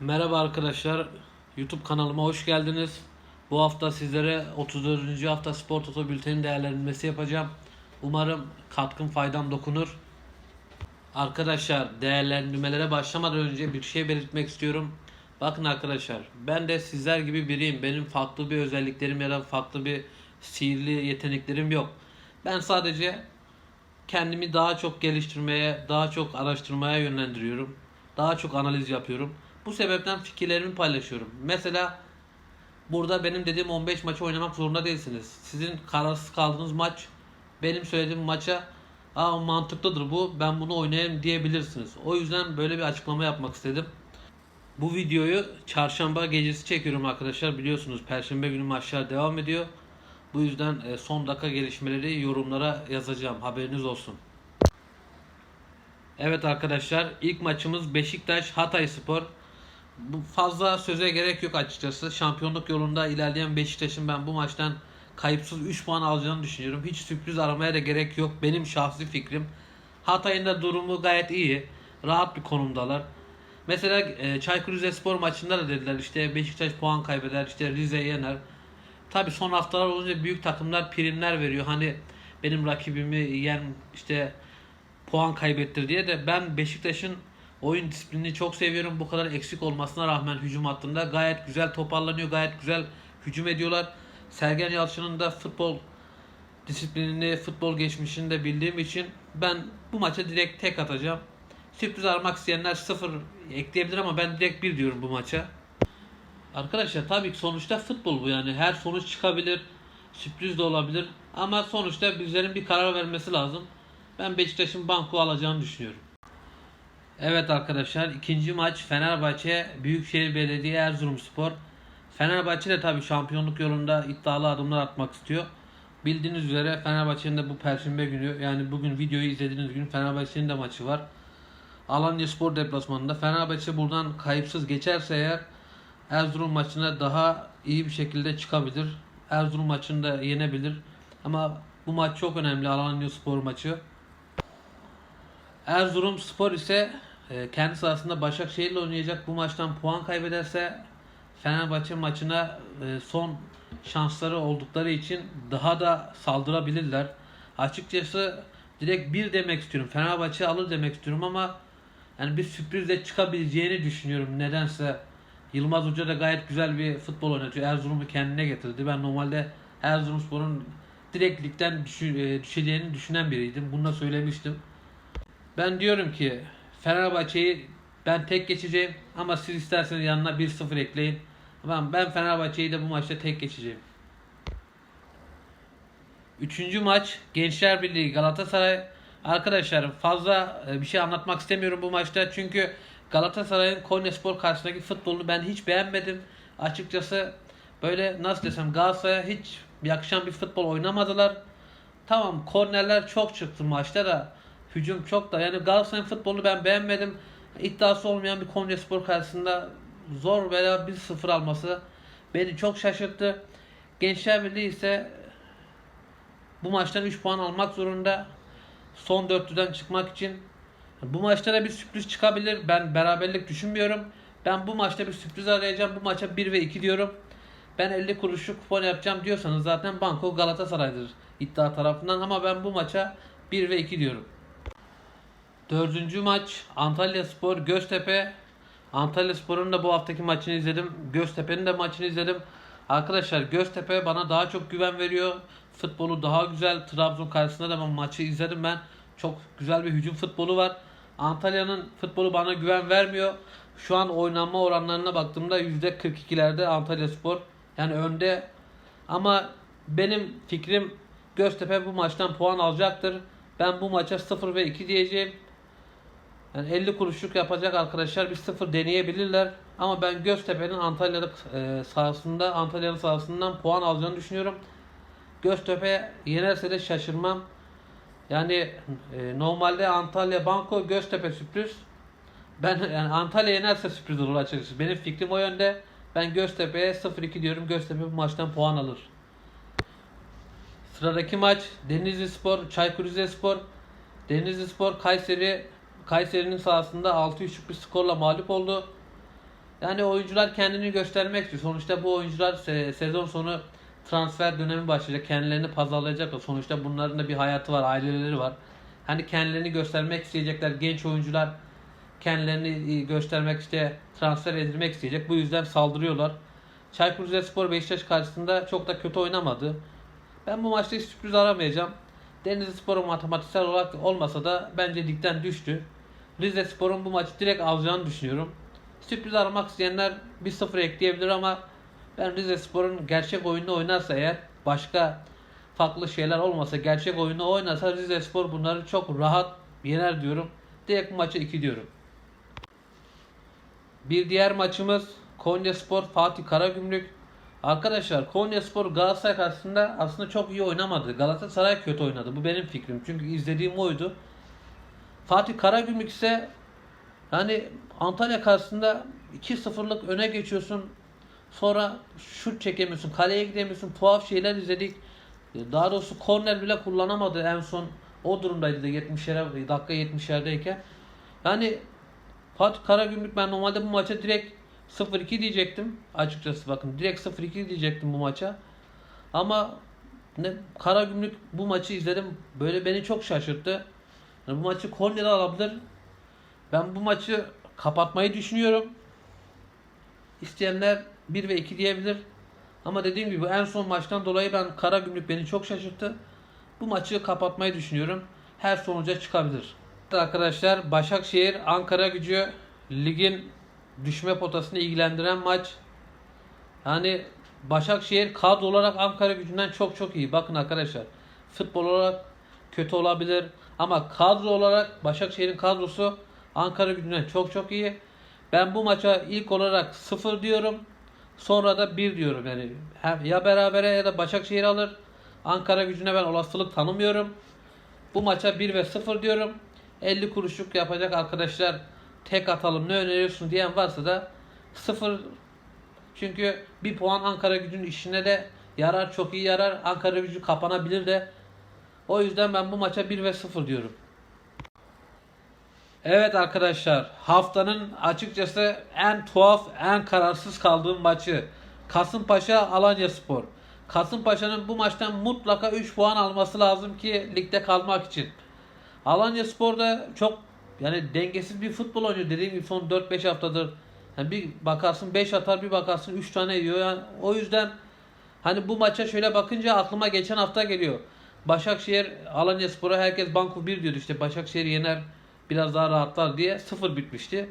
Merhaba arkadaşlar. YouTube kanalıma hoş geldiniz. Bu hafta sizlere 34. hafta Spor Toto Bülteni değerlendirmesi yapacağım. Umarım katkım faydam dokunur. Arkadaşlar değerlendirmelere başlamadan önce bir şey belirtmek istiyorum. Bakın arkadaşlar ben de sizler gibi biriyim. Benim farklı bir özelliklerim ya da farklı bir sihirli yeteneklerim yok. Ben sadece kendimi daha çok geliştirmeye, daha çok araştırmaya yönlendiriyorum. Daha çok analiz yapıyorum. Bu sebepten fikirlerimi paylaşıyorum. Mesela burada benim dediğim 15 maçı oynamak zorunda değilsiniz. Sizin kararsız kaldığınız maç benim söylediğim maça Aa mantıklıdır bu. Ben bunu oynayayım diyebilirsiniz. O yüzden böyle bir açıklama yapmak istedim. Bu videoyu çarşamba gecesi çekiyorum arkadaşlar. Biliyorsunuz perşembe günü maçlar devam ediyor. Bu yüzden e, son dakika gelişmeleri yorumlara yazacağım. Haberiniz olsun. Evet arkadaşlar ilk maçımız Beşiktaş Hatay Spor. Bu fazla söze gerek yok açıkçası. Şampiyonluk yolunda ilerleyen Beşiktaş'ın ben bu maçtan kayıpsız 3 puan alacağını düşünüyorum. Hiç sürpriz aramaya da gerek yok. Benim şahsi fikrim. Hatay'ın da durumu gayet iyi. Rahat bir konumdalar. Mesela e, Çaykur Rizespor maçında da dediler işte Beşiktaş puan kaybeder, işte Rize yener. Tabi son haftalar olunca büyük takımlar primler veriyor. Hani benim rakibimi yen işte puan kaybettir diye de ben Beşiktaş'ın oyun disiplinini çok seviyorum. Bu kadar eksik olmasına rağmen hücum hattında gayet güzel toparlanıyor. Gayet güzel hücum ediyorlar. Sergen Yalçın'ın da futbol disiplinini, futbol geçmişini de bildiğim için ben bu maça direkt tek atacağım. Sürpriz aramak isteyenler sıfır ekleyebilir ama ben direkt bir diyorum bu maça. Arkadaşlar tabii ki sonuçta futbol bu yani her sonuç çıkabilir, sürpriz de olabilir ama sonuçta bizlerin bir karar vermesi lazım. Ben Beşiktaş'ın banko alacağını düşünüyorum. Evet arkadaşlar ikinci maç Fenerbahçe Büyükşehir Belediye Erzurumspor. Fenerbahçe de tabii şampiyonluk yolunda iddialı adımlar atmak istiyor. Bildiğiniz üzere Fenerbahçe'nin de bu perşembe günü yani bugün videoyu izlediğiniz gün Fenerbahçe'nin de maçı var. Alanya Spor deplasmanında Fenerbahçe buradan kayıpsız geçerse eğer Erzurum maçına daha iyi bir şekilde çıkabilir. Erzurum maçını da yenebilir. Ama bu maç çok önemli Alanya Spor maçı. Erzurum Spor ise kendi sahasında Başakşehir'le oynayacak. Bu maçtan puan kaybederse Fenerbahçe maçına e, son şansları oldukları için daha da saldırabilirler. Açıkçası direkt bir demek istiyorum. Fenerbahçe alır demek istiyorum ama yani bir sürprizle çıkabileceğini düşünüyorum. Nedense Yılmaz Hoca da gayet güzel bir futbol oynatıyor. Erzurum'u kendine getirdi. Ben normalde Erzurumspor'un direkt ligden e, düşeceğini düşünen biriydim. Bunu da söylemiştim. Ben diyorum ki Fenerbahçe'yi ben tek geçeceğim ama siz isterseniz yanına 1-0 ekleyin. Ben, ben Fenerbahçe'yi de bu maçta tek geçeceğim. Üçüncü maç Gençler Birliği Galatasaray. Arkadaşlar fazla e, bir şey anlatmak istemiyorum bu maçta. Çünkü Galatasaray'ın Konyaspor karşısındaki futbolunu ben hiç beğenmedim. Açıkçası böyle nasıl desem Galatasaray'a hiç yakışan bir futbol oynamadılar. Tamam kornerler çok çıktı maçta da hücum çok da yani Galatasaray'ın futbolunu ben beğenmedim. İddiası olmayan bir Konyaspor karşısında zor veya 1-0 alması beni çok şaşırttı. Gençler Birliği ise bu maçtan 3 puan almak zorunda. Son dörtlüden çıkmak için. Bu maçta da bir sürpriz çıkabilir. Ben beraberlik düşünmüyorum. Ben bu maçta bir sürpriz arayacağım. Bu maça 1 ve 2 diyorum. Ben 50 kuruşluk kupon yapacağım diyorsanız zaten Banko Galatasaray'dır iddia tarafından ama ben bu maça 1 ve 2 diyorum. Dördüncü maç Antalya Spor Göztepe. Antalya Spor'un da bu haftaki maçını izledim. Göztepe'nin de maçını izledim. Arkadaşlar Göztepe bana daha çok güven veriyor. Futbolu daha güzel. Trabzon karşısında da ben maçı izledim ben. Çok güzel bir hücum futbolu var. Antalya'nın futbolu bana güven vermiyor. Şu an oynanma oranlarına baktığımda %42'lerde Antalya Spor. Yani önde. Ama benim fikrim Göztepe bu maçtan puan alacaktır. Ben bu maça 0 ve 2 diyeceğim. Yani 50 kuruşluk yapacak arkadaşlar bir sıfır deneyebilirler. Ama ben Göztepe'nin Antalya'da e, sahasında Antalya'nın sahasından puan alacağını düşünüyorum. Göztepe yenerse de şaşırmam. Yani e, normalde Antalya Banko Göztepe sürpriz. Ben yani Antalya yenerse sürpriz olur açıkçası. Benim fikrim o yönde. Ben Göztepe'ye 0-2 diyorum. Göztepe bu maçtan puan alır. Sıradaki maç Denizli Spor, Çaykur Rizespor. Denizli Spor Kayseri Kayseri'nin sahasında 6-3'lük bir skorla mağlup oldu. Yani oyuncular kendini göstermek istiyor. Sonuçta bu oyuncular se- sezon sonu transfer dönemi başlayacak. Kendilerini pazarlayacaklar. Sonuçta bunların da bir hayatı var, aileleri var. Hani kendilerini göstermek isteyecekler. Genç oyuncular kendilerini e, göstermek işte transfer edilmek isteyecek. Bu yüzden saldırıyorlar. Çaykur Rizespor Beşiktaş karşısında çok da kötü oynamadı. Ben bu maçta hiç sürpriz aramayacağım. Denizli Spor'un matematiksel olarak olmasa da bence ligden düştü. Rize Spor'un bu maçı direkt alacağını düşünüyorum. Sürpriz aramak isteyenler 1-0 ekleyebilir ama ben Rize Spor'un gerçek oyunu oynarsa eğer başka farklı şeyler olmasa gerçek oyunu oynarsa Rize Spor bunları çok rahat yener diyorum. Direkt maça 2 diyorum. Bir diğer maçımız Konya Spor Fatih Karagümrük. Arkadaşlar Konya Spor Galatasaray karşısında aslında çok iyi oynamadı. Galatasaray kötü oynadı. Bu benim fikrim. Çünkü izlediğim oydu. Fatih Karagümrük ise yani Antalya karşısında 2-0'lık öne geçiyorsun. Sonra şut çekemiyorsun. Kaleye gidemiyorsun. Tuhaf şeyler izledik. Daha doğrusu korner bile kullanamadı en son. O durumdaydı da 70'lere dakika 70'lerdeyken. Yani Fatih Karagümrük ben normalde bu maça direkt 0-2 diyecektim. Açıkçası bakın direkt 0-2 diyecektim bu maça. Ama ne Karagümrük bu maçı izledim. Böyle beni çok şaşırttı. Bu maçı kornere alabilir. Ben bu maçı kapatmayı düşünüyorum. İsteyenler 1 ve 2 diyebilir. Ama dediğim gibi en son maçtan dolayı ben Karagümrük beni çok şaşırttı. Bu maçı kapatmayı düşünüyorum. Her sonuca çıkabilir. Arkadaşlar Başakşehir Ankara Gücü ligin düşme potasını ilgilendiren maç. Yani Başakşehir kadro olarak Ankara Gücü'nden çok çok iyi. Bakın arkadaşlar futbol olarak kötü olabilir ama kadro olarak Başakşehir'in kadrosu Ankara Gücü'nden çok çok iyi. Ben bu maça ilk olarak 0 diyorum. Sonra da 1 diyorum yani. Ya berabere ya da Başakşehir alır. Ankara Gücü'ne ben olasılık tanımıyorum. Bu maça 1 ve 0 diyorum. 50 kuruşluk yapacak arkadaşlar tek atalım ne öneriyorsun diyen varsa da 0 çünkü bir puan Ankara gücünün işine de yarar çok iyi yarar. Ankara gücü kapanabilir de. O yüzden ben bu maça 1 ve 0 diyorum. Evet arkadaşlar haftanın açıkçası en tuhaf en kararsız kaldığım maçı Kasımpaşa Alanya Spor. Kasımpaşa'nın bu maçtan mutlaka 3 puan alması lazım ki ligde kalmak için. Alanya Spor da çok yani dengesiz bir futbol oynuyor. Dediğim gibi son 4-5 haftadır. Yani bir bakarsın 5 atar bir bakarsın 3 tane yiyor. Yani o yüzden hani bu maça şöyle bakınca aklıma geçen hafta geliyor. Başakşehir Alanya Spor'a herkes banko 1 diyordu işte Başakşehir yener biraz daha rahatlar diye 0 bitmişti.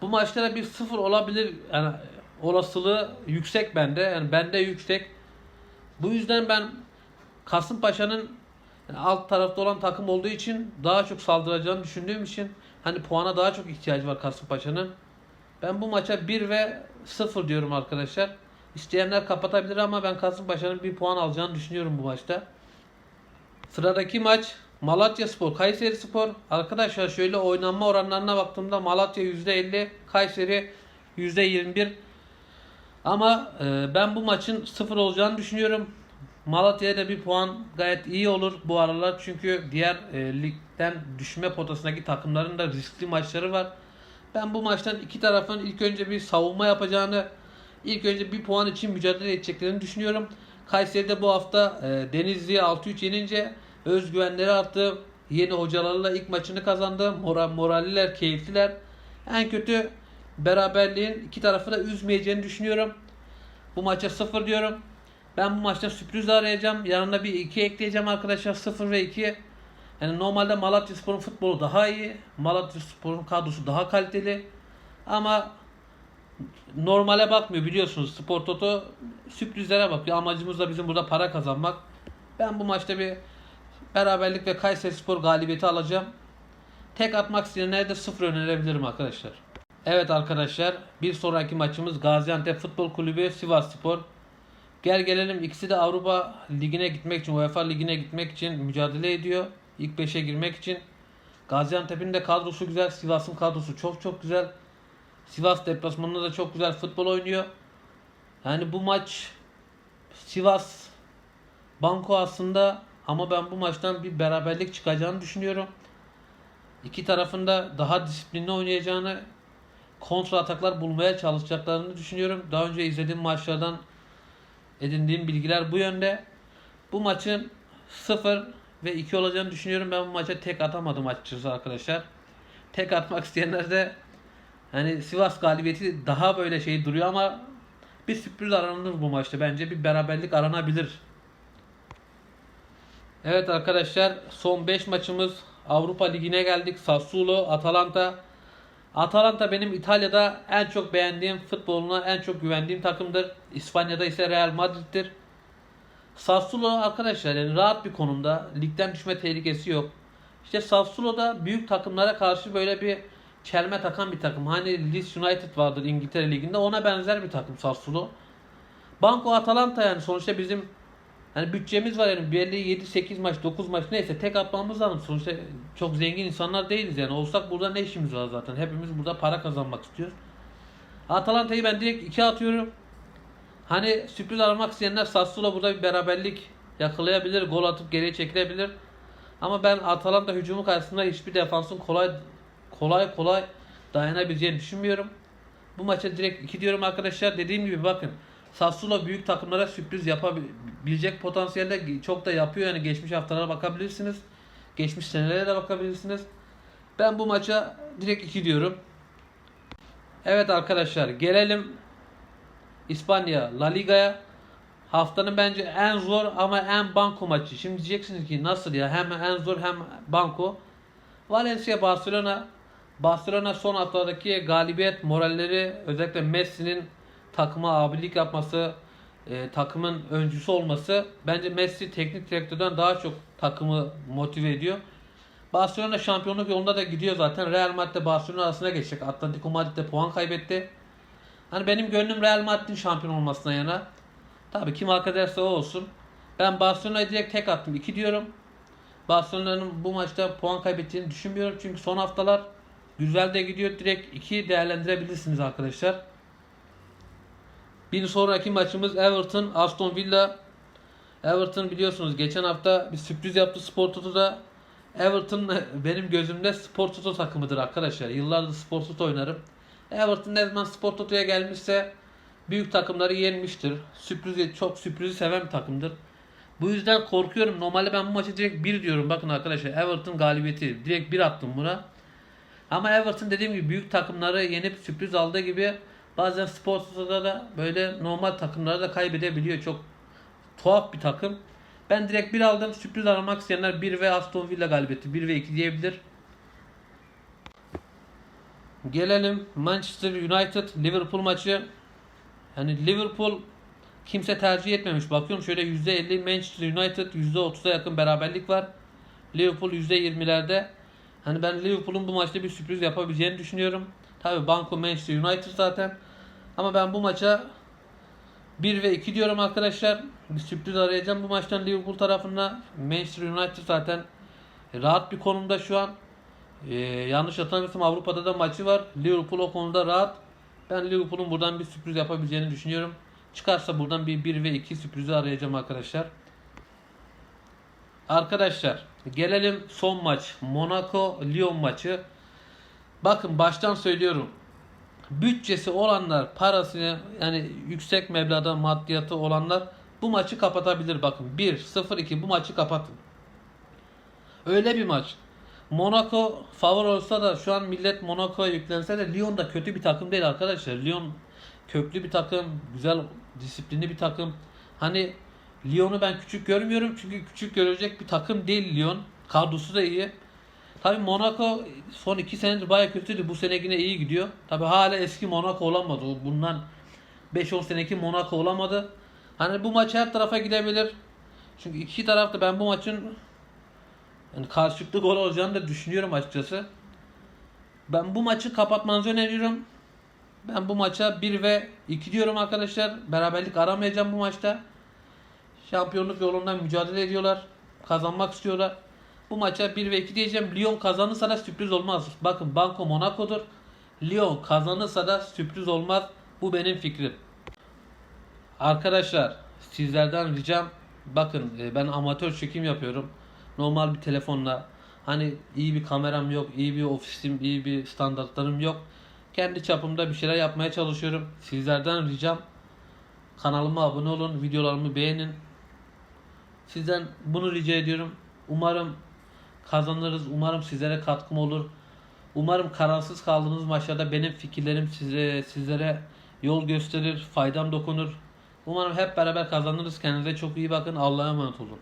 Bu maçta da bir 0 olabilir yani olasılığı yüksek bende. Yani bende yüksek. Bu yüzden ben Kasımpaşa'nın yani alt tarafta olan takım olduğu için daha çok saldıracağını düşündüğüm için hani puana daha çok ihtiyacı var Kasımpaşa'nın. Ben bu maça 1 ve 0 diyorum arkadaşlar. İsteyenler kapatabilir ama ben Kasımpaşa'nın bir puan alacağını düşünüyorum bu maçta. Sıradaki maç Malatya Spor, Kayseri Spor. Arkadaşlar şöyle oynanma oranlarına baktığımda Malatya %50, Kayseri %21. Ama e, ben bu maçın 0 olacağını düşünüyorum. Malatya'ya da bir puan gayet iyi olur bu aralar. Çünkü diğer e, ligden düşme potasındaki takımların da riskli maçları var. Ben bu maçtan iki tarafın ilk önce bir savunma yapacağını, ilk önce bir puan için mücadele edeceklerini düşünüyorum. Kayseri'de bu hafta e, Denizli'ye 6-3 yenince özgüvenleri arttı. Yeni hocalarla ilk maçını kazandı. Moral, moralliler, keyifliler. En kötü beraberliğin iki tarafı da üzmeyeceğini düşünüyorum. Bu maça 0 diyorum. Ben bu maçta sürpriz arayacağım. Yanına bir 2 ekleyeceğim arkadaşlar. 0 ve 2. Yani normalde Malatya Spor'un futbolu daha iyi. Malatya Spor'un kadrosu daha kaliteli. Ama normale bakmıyor biliyorsunuz. Spor Toto sürprizlere bakıyor. Amacımız da bizim burada para kazanmak. Ben bu maçta bir beraberlik ve Kayseri Spor galibiyeti alacağım. Tek atmak isteyenlere de 0 önerebilirim arkadaşlar. Evet arkadaşlar bir sonraki maçımız Gaziantep Futbol Kulübü Sivas Spor. Gel gelelim ikisi de Avrupa Ligi'ne gitmek için, UEFA Ligi'ne gitmek için mücadele ediyor. İlk 5'e girmek için. Gaziantep'in de kadrosu güzel, Sivas'ın kadrosu çok çok güzel. Sivas deplasmanında da çok güzel futbol oynuyor. Yani bu maç Sivas banko aslında ama ben bu maçtan bir beraberlik çıkacağını düşünüyorum. İki tarafında daha disiplinli oynayacağını, kontra ataklar bulmaya çalışacaklarını düşünüyorum. Daha önce izlediğim maçlardan edindiğim bilgiler bu yönde. Bu maçın 0 ve 2 olacağını düşünüyorum. Ben bu maça tek atamadım açıkçası arkadaşlar. Tek atmak isteyenler de hani Sivas galibiyeti daha böyle şey duruyor ama bir sürpriz aranır bu maçta bence. Bir beraberlik aranabilir. Evet arkadaşlar son 5 maçımız Avrupa Ligi'ne geldik. Sassuolo, Atalanta. Atalanta benim İtalya'da en çok beğendiğim, futboluna en çok güvendiğim takımdır. İspanya'da ise Real Madrid'dir. Sassuolo arkadaşlar yani rahat bir konumda. Ligden düşme tehlikesi yok. İşte Sassuolo'da büyük takımlara karşı böyle bir çelme takan bir takım. Hani Leeds United vardır İngiltere Ligi'nde ona benzer bir takım Sassuolo. Banco Atalanta yani sonuçta bizim hani bütçemiz var yani belli 7-8 maç 9 maç neyse tek atmamız lazım. Sonuçta çok zengin insanlar değiliz yani. Olsak burada ne işimiz var zaten. Hepimiz burada para kazanmak istiyoruz. Atalanta'yı ben direkt 2 atıyorum. Hani sürpriz aramak isteyenler Sassuolo burada bir beraberlik yakalayabilir. Gol atıp geriye çekilebilir. Ama ben Atalanta hücumu karşısında hiçbir defansın kolay kolay kolay dayanabileceğini düşünmüyorum. Bu maça direkt 2 diyorum arkadaşlar. Dediğim gibi bakın Sassuolo büyük takımlara sürpriz yapabilecek potansiyelde çok da yapıyor. Yani geçmiş haftalara bakabilirsiniz. Geçmiş senelere de bakabilirsiniz. Ben bu maça direkt 2 diyorum. Evet arkadaşlar gelelim İspanya La Liga'ya. Haftanın bence en zor ama en banko maçı. Şimdi diyeceksiniz ki nasıl ya hem en zor hem banko. Valencia Barcelona. Barcelona son haftalardaki galibiyet moralleri özellikle Messi'nin takıma abilik yapması, e, takımın öncüsü olması bence Messi teknik direktörden daha çok takımı motive ediyor. Barcelona şampiyonluk yolunda da gidiyor zaten. Real Madrid Barcelona arasına geçecek. Atletico Madrid'de puan kaybetti. Hani benim gönlüm Real Madrid'in şampiyon olmasına yana. Tabii kim hak ederse o olsun. Ben Barcelona'ya direkt tek attım. 2 diyorum. Barcelona'nın bu maçta puan kaybettiğini düşünmüyorum. Çünkü son haftalar güzel de gidiyor. Direkt 2 değerlendirebilirsiniz arkadaşlar. Bir sonraki maçımız Everton Aston Villa. Everton biliyorsunuz geçen hafta bir sürpriz yaptı Spor Toto'da. Everton benim gözümde Spor Toto takımıdır arkadaşlar. Yıllardır Spor Toto oynarım. Everton ne zaman Spor Toto'ya gelmişse büyük takımları yenmiştir. Sürprizi çok sürprizi seven bir takımdır. Bu yüzden korkuyorum. Normalde ben bu maçı direkt 1 diyorum. Bakın arkadaşlar Everton galibiyeti. Direkt 1 attım buna. Ama Everton dediğim gibi büyük takımları yenip sürpriz aldığı gibi bazen Spor Toto'da da böyle normal takımları da kaybedebiliyor. Çok tuhaf bir takım. Ben direkt 1 aldım. Sürpriz aramak isteyenler 1 ve Aston Villa galibiyeti. 1 ve 2 diyebilir. Gelelim Manchester United Liverpool maçı. Yani Liverpool kimse tercih etmemiş. Bakıyorum şöyle %50 Manchester United %30'a yakın beraberlik var. Liverpool %20'lerde. Hani ben Liverpool'un bu maçta bir sürpriz yapabileceğini düşünüyorum. Tabi Banco Manchester United zaten. Ama ben bu maça 1 ve 2 diyorum arkadaşlar. Bir sürpriz arayacağım bu maçtan Liverpool tarafında. Manchester United zaten rahat bir konumda şu an. Ee, yanlış hatırlamıyorsam Avrupa'da da maçı var. Liverpool o konuda rahat. Ben Liverpool'un buradan bir sürpriz yapabileceğini düşünüyorum. Çıkarsa buradan bir 1 ve 2 sürprizi arayacağım arkadaşlar. Arkadaşlar gelelim son maç. Monaco Lyon maçı. Bakın baştan söylüyorum. Bütçesi olanlar, parasını yani yüksek meblağda maddiyatı olanlar bu maçı kapatabilir bakın. 1 0 2 bu maçı kapatın. Öyle bir maç. Monaco favori olsa da şu an millet Monaco'ya yüklense de Lyon da kötü bir takım değil arkadaşlar. Lyon köklü bir takım, güzel disiplinli bir takım. Hani Lyon'u ben küçük görmüyorum çünkü küçük görecek bir takım değil Lyon. Kadrosu da iyi. Tabi Monaco son 2 senedir baya kötüydü. Bu sene yine iyi gidiyor. Tabi hala eski Monaco olamadı. Bundan 5-10 seneki Monaco olamadı. Hani bu maç her tarafa gidebilir. Çünkü iki tarafta ben bu maçın yani karşılıklı gol olacağını da düşünüyorum açıkçası. Ben bu maçı kapatmanızı öneriyorum. Ben bu maça 1 ve 2 diyorum arkadaşlar. Beraberlik aramayacağım bu maçta. Şampiyonluk yolundan mücadele ediyorlar. Kazanmak istiyorlar. Bu maça 1 ve 2 diyeceğim. Lyon kazanırsa da sürpriz olmaz. Bakın Banco Monaco'dur. Lyon kazanırsa da sürpriz olmaz. Bu benim fikrim. Arkadaşlar sizlerden ricam bakın e, ben amatör çekim yapıyorum. Normal bir telefonla hani iyi bir kameram yok, iyi bir ofisim, iyi bir standartlarım yok. kendi çapımda bir şeyler yapmaya çalışıyorum. Sizlerden ricam kanalıma abone olun, videolarımı beğenin. Sizden bunu rica ediyorum. Umarım kazanırız. Umarım sizlere katkım olur. Umarım kararsız kaldığınız maçlarda benim fikirlerim size sizlere yol gösterir, faydam dokunur. Umarım hep beraber kazanırız. Kendinize çok iyi bakın. Allah'a emanet olun.